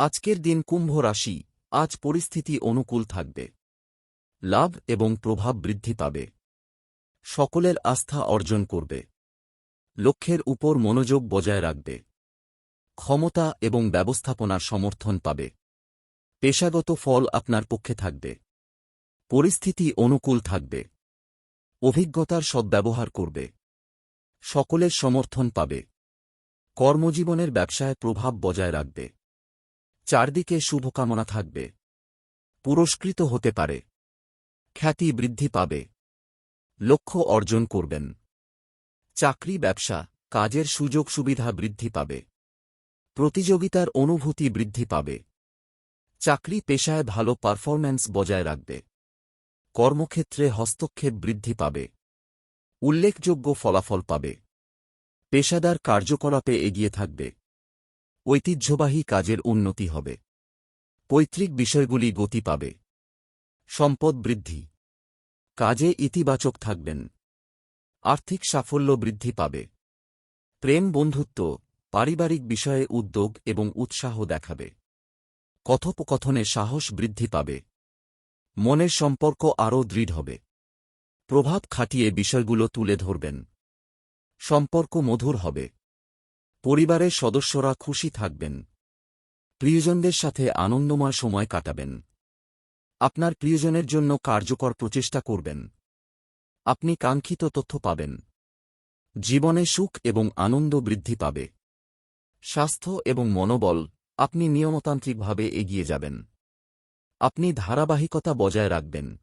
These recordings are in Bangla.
আজকের দিন কুম্ভ রাশি, আজ পরিস্থিতি অনুকূল থাকবে। লাভ এবং প্রভাব বৃদ্ধি পাবে। সকলের আস্থা অর্জন করবে। লক্ষ্যের উপর মনোযোগ বজায় রাখবে। ক্ষমতা এবং ব্যবস্থাপনার সমর্থন পাবে। পেশাগত ফল আপনার পক্ষে থাকবে। পরিস্থিতি অনুকূল থাকবে। অভিজ্ঞতার সদ্ব্যবহার করবে। সকলের সমর্থন পাবে। কর্মজীবনের ব্যবসায় প্রভাব বজায় রাখবে। চারদিকে শুভকামনা থাকবে। পুরস্কৃত হতে পারে। খ্যাতি বৃদ্ধি পাবে। লক্ষ্য অর্জন করবেন। চাকরি, ব্যবসা, কাজের সুযোগ সুবিধা বৃদ্ধি পাবে। প্রতিযোগিতার অনুভূতি বৃদ্ধি পাবে। চাকরি পেশায় ভালো পারফরম্যান্স বজায় রাখবে। কর্মক্ষেত্রে হস্তক্ষেপ বৃদ্ধি পাবে। উল্লেখযোগ্য ফলাফল পাবে। পেশাদার কার্যকলাপে এগিয়ে থাকবে। ঐতিহ্যবাহী কাজের উন্নতি হবে। পৈতৃক বিষয়গুলি গতি পাবে। সম্পদ বৃদ্ধি। কাজে ইতিবাচক থাকবেন। আর্থিক সাফল্য বৃদ্ধি পাবে। প্রেম বন্ধুত্ব, পারিবারিক বিষয়ে উদ্যোগ এবং উৎসাহ দেখাবে। কথোপকথনে সাহস বৃদ্ধি পাবে। মনের সম্পর্ক আরও দৃঢ় হবে। প্রভাব খাটিয়ে বিষয়গুলো তুলে ধরবেন। সম্পর্ক মধুর হবে। পরিবারের সদস্যরা খুশি থাকবেন। প্রিয়জনদের সাথে আনন্দময় সময় কাটাবেন। আপনার প্রিয়জনের জন্য কার্যকর প্রচেষ্টা করবেন। আপনি কাঙ্ক্ষিত তথ্য পাবেন। জীবনে সুখ এবং আনন্দ বৃদ্ধি পাবে। স্বাস্থ্য এবং মনোবল, আপনি নিয়মতান্ত্রিকভাবে এগিয়ে যাবেন। আপনি ধারাবাহিকতা বজায় রাখবেন।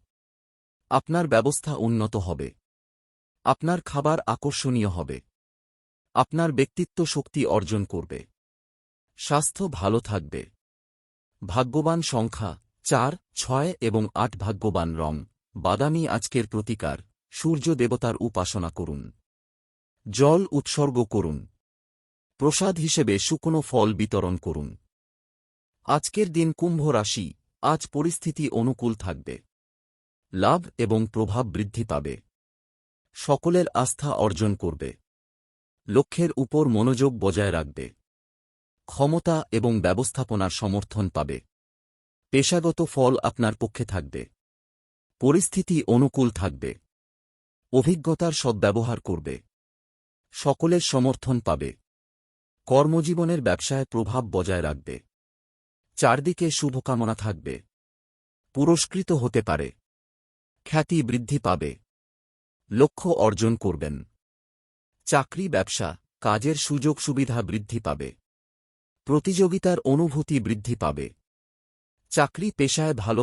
আপনার ব্যবস্থা উন্নত হবে। আপনার খাবার আকর্ষণীয় হবে। আপনার ব্যক্তিত্ব শক্তি অর্জন করবে। স্বাস্থ্য ভালো থাকবে। ভাগ্যবান সংখ্যা চার, ছয় এবং আট ভাগ্যবান রং। বাদামি আজকের প্রতিকার। সূর্য দেবতার উপাসনা করুন। জল উৎসর্গ করুন। প্রসাদ হিসেবে শুকনো ফল বিতরণ করুন। আজকের দিন কুম্ভ রাশি, আজ পরিস্থিতি অনুকূল থাকবে। লাভ এবং প্রভাব বৃদ্ধি পাবে। সকলের আস্থা অর্জন করবে। লক্ষ্যের উপর মনোযোগ বজায় রাখবে। ক্ষমতা এবং ব্যবস্থাপনার সমর্থন পাবে। পেশাগত ফল আপনার পক্ষে থাকবে। পরিস্থিতি অনুকূল থাকবে। অভিজ্ঞতার সদ্ব্যবহার করবে। সকলের সমর্থন পাবে। কর্মজীবনের ব্যবসায় প্রভাব বজায় রাখবে। চারদিকে শুভকামনা থাকবে। পুরস্কৃত হতে পারে। খ্যাতি বৃদ্ধি পাবে। লক্ষ্য অর্জন করবেন। চাকরি ব্যবসা কাজের সুযোগ সুবিধা বৃদ্ধি পাবে। প্রতিযোগিতার অনুভূতি বৃদ্ধি পাবে। চাকরি পেশায় ভালো